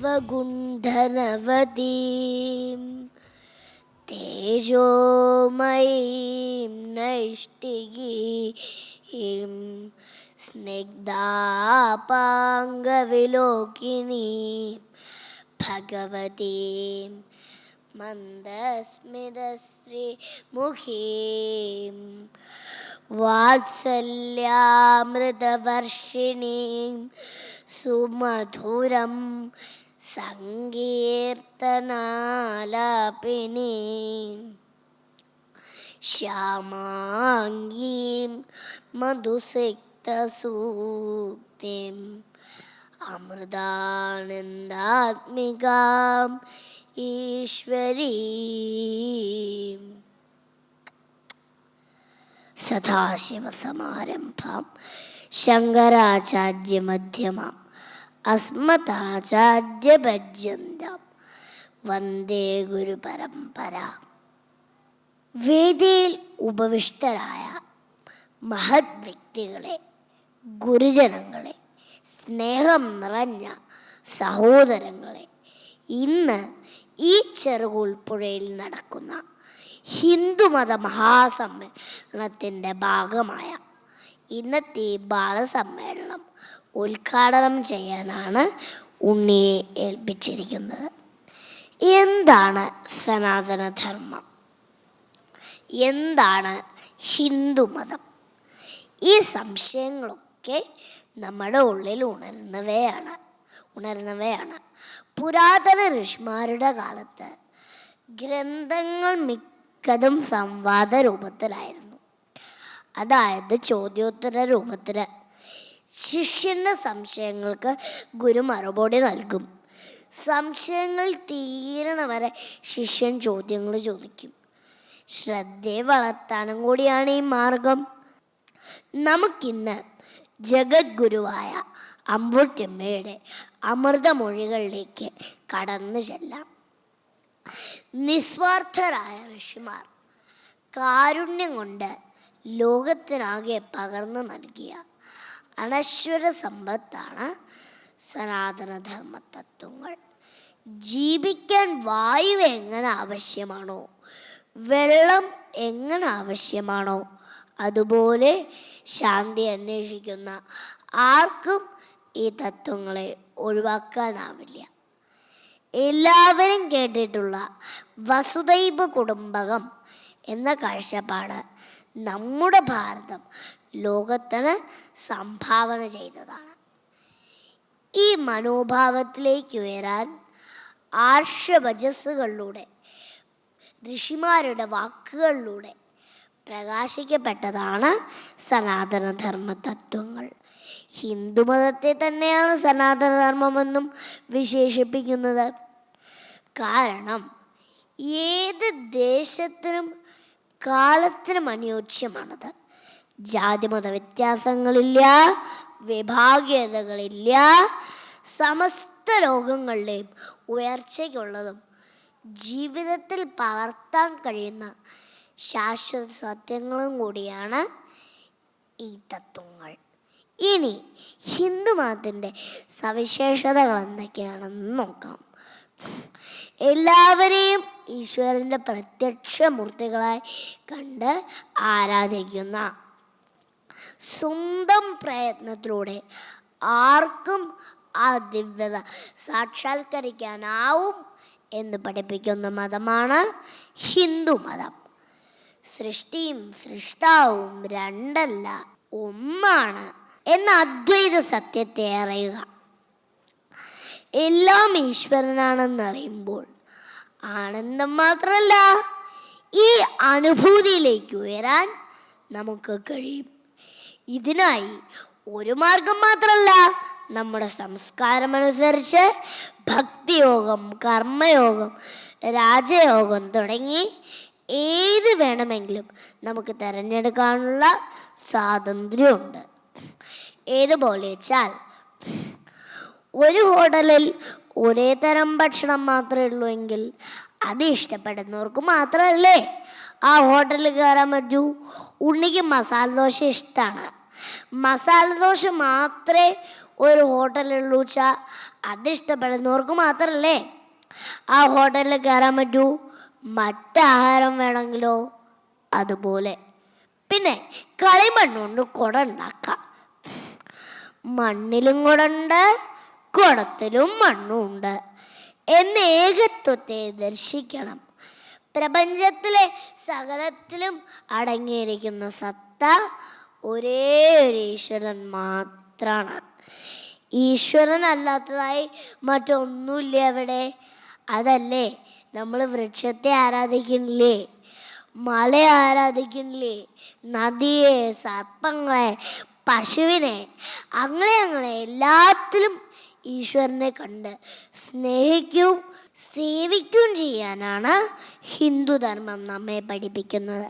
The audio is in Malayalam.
സത്വഗുന്ധനവതീം തേജോമയീം നൈഷ്ടികീം സ്നിഗ്ധാപാംഗവിലോകിനീം ഭഗവതീം മന്ദസ്മിതശ്രീമുഖീം വാത്സല്യാമൃതവർഷിണീം സുമധുരം സങ്കീർത്തനാലാപിനീം. ശ്യാമാംഗീം മധുസിക്തസൂക്തിം അമൃതാനന്ദാത്മികാം ഈശ്വരീം. സദാശിവസമാരംഭം ശങ്കരാചാര്യമധ്യമാം. അസ്മതാചാര്യപര്യന്താം വന്ദേ ഗുരു പരമ്പര വേദിയിൽ ഉപവിഷ്ടരായ മഹത് വ്യക്തികളെ ഗുരുജനങ്ങളെ സ്നേഹം നിറഞ്ഞ സഹോദരങ്ങളെ ഇന്ന് ഈ ചെറുകുൾപ്പുഴയിൽ നടക്കുന്ന ഹിന്ദുമത മഹാസമ്മേളനത്തിന്റെ ഭാഗമായ ഇന്നത്തെ ബാലസമ്മേളനം ഉദ്ഘാടനം ചെയ്യാനാണ് ഉണ്ണിയെ ഏൽപ്പിച്ചിരിക്കുന്നത്. എന്താണ് സനാതനധർമ്മം? എന്താണ് ഹിന്ദുമതം ഈ സംശയങ്ങളൊക്കെ നമ്മുടെ ഉള്ളിൽ ഉണരുന്നവയാണ് ഉണരുന്നവയാണ് പുരാതന ഋഷിമാരുടെ കാലത്ത് ഗ്രന്ഥങ്ങൾ മിക്കതും സംവാദ രൂപത്തിലായിരുന്നു. അതായത് ചോദ്യോത്തര രൂപത്തിൽ ശിഷ്യന്റെ സംശയങ്ങൾക്ക് ഗുരു മറുപടി നൽകും. സംശയങ്ങൾ തീരണ വരെ ശിഷ്യൻ ചോദ്യങ്ങൾ ചോദിക്കും. ശ്രദ്ധയെ വളർത്താനും കൂടിയാണ് ഈ മാർഗം. നമുക്കിന്ന് ജഗദ്ഗുരുവായ അമ്പുറ്റമ്മയുടെ അമൃതമൊഴികളിലേക്ക് കടന്നു ചെല്ലാം. നിസ്വാർത്ഥരായ ഋഷിമാർ കാരുണ്യം കൊണ്ട് ലോകത്തിനാകെ പകർന്നു നൽകിയ അനശ്വര സമ്പത്താണ് സനാതനധർമ്മ തത്വങ്ങൾ ജീവിക്കാൻ വായു എങ്ങനെ ആവശ്യമാണോ വെള്ളം എങ്ങനെ ആവശ്യമാണോ അതുപോലെ ശാന്തി അന്വേഷിക്കുന്ന ആർക്കും ഈ തത്വങ്ങളെ ഒഴിവാക്കാനാവില്ല. എല്ലാവരും കേട്ടിട്ടുള്ള വസുദൈവ കുടുംബകം എന്ന കാഴ്ചപ്പാട് നമ്മുടെ ഭാരതം ലോകത്തിന് സംഭാവന ചെയ്തതാണ്. ഈ മനോഭാവത്തിലേക്ക് ഉയരാൻ ആർഷഭജസ്സുകളിലൂടെ ഋഷിമാരുടെ വാക്കുകളിലൂടെ പ്രകാശിക്കപ്പെട്ടതാണ് സനാതനധർമ്മ തത്വങ്ങൾ ഹിന്ദുമതത്തെ തന്നെയാണ് സനാതനധർമ്മമെന്നും വിശേഷിപ്പിക്കുന്നത്. കാരണം ഏത് ദേശത്തിനും കാലത്തിനും അനുയോജ്യമാണത്. ജാതിമത വ്യത്യാസങ്ങളില്ല വിഭാഗീയതകളില്ല സമസ്ത രോഗങ്ങളുടെയും ഉയർച്ചയ്ക്കുള്ളതും ജീവിതത്തിൽ പകർത്താൻ കഴിയുന്ന ശാശ്വത സത്യങ്ങളും കൂടിയാണ് ഈ തത്വങ്ങൾ. ഇനി ഹിന്ദു ഹിന്ദുമതത്തിന്റെ സവിശേഷതകൾ എന്തൊക്കെയാണെന്ന് നോക്കാം. എല്ലാവരെയും ഈശ്വരന്റെ പ്രത്യക്ഷ മൂർത്തികളായി കണ്ട് ആരാധിക്കുന്ന സ്വന്തം പ്രയത്നത്തിലൂടെ ആർക്കും ആ ദിവ്യത സാക്ഷാത്കരിക്കാനാവും എന്ന് പഠിപ്പിക്കുന്ന മതമാണ് ഹിന്ദു മതം. സൃഷ്ടിയും സൃഷ്ടാവും രണ്ടല്ല ഒന്നാണ് എന്ന അദ്വൈത സത്യത്തെ അറിയുക. എല്ലാം ഈശ്വരനാണെന്ന് അറിയുമ്പോൾ ആനന്ദം മാത്രമല്ല ഈ അനുഭൂതിയിലേക്ക് ഉയരാൻ നമുക്ക് കഴിയും. ഇതിനായി ഒരു മാർഗം മാത്രമല്ല നമ്മുടെ സംസ്കാരമനുസരിച്ച് ഭക്തിയോഗം കർമ്മയോഗം രാജയോഗം തുടങ്ങി ഏത് വേണമെങ്കിലും നമുക്ക് തിരഞ്ഞെടുക്കാനുള്ള സ്വാതന്ത്ര്യമുണ്ട്. ഏതുപോലെ വെച്ചാൽ ഒരു ഹോട്ടലിൽ ഒരേ തരം ഭക്ഷണം മാത്രമേ ഉള്ളൂ എങ്കിൽ അത് ഇഷ്ടപ്പെടുന്നവർക്ക് മാത്രമല്ലേ? ആ ഹോട്ടലിൽ കയറാൻ പറ്റൂ. ഉണ്ണിക്ക് മസാല ദോശ ഇഷ്ടമാണ്. മസാല ദോശ മാത്രമേ ഒരു ഹോട്ടലുള്ളൂ അത് ഇഷ്ടപ്പെടുന്നവർക്ക് മാത്രമല്ലേ ആ ഹോട്ടലിൽ കയറാൻ പറ്റൂ. മറ്റാഹാരം വേണമെങ്കിലോ? അതുപോലെ. പിന്നെ കളിമണ്ണുകൊണ്ട് കുട ഉണ്ടാക്കാം. മണ്ണിലും കുടണ്ട് കുടത്തിലും മണ്ണുണ്ട്. എന്ന ഏകത്വത്തെ ദർശിക്കണം. പ്രപഞ്ചത്തിലെ സകലത്തിലും അടങ്ങിയിരിക്കുന്ന സത്ത ഒരേ ഒരു ഈശ്വരൻ മാത്രമാണ് ഈശ്വരൻ അല്ലാത്തതായി മറ്റൊന്നുമില്ല അവിടെ. അതല്ലേ? നമ്മൾ വൃക്ഷത്തെ ആരാധിക്കണില്ലേ മലയെ ആരാധിക്കണില്ലേ നദിയെ സർപ്പങ്ങളെ പശുവിനെ അങ്ങനെ അങ്ങനെ എല്ലാത്തിലും ഈശ്വരനെ കണ്ട് സ്നേഹിക്കും സേവിക്കുകയും ചെയ്യാനാണ് ഹിന്ദുധർമ്മം നമ്മെ പഠിപ്പിക്കുന്നത്.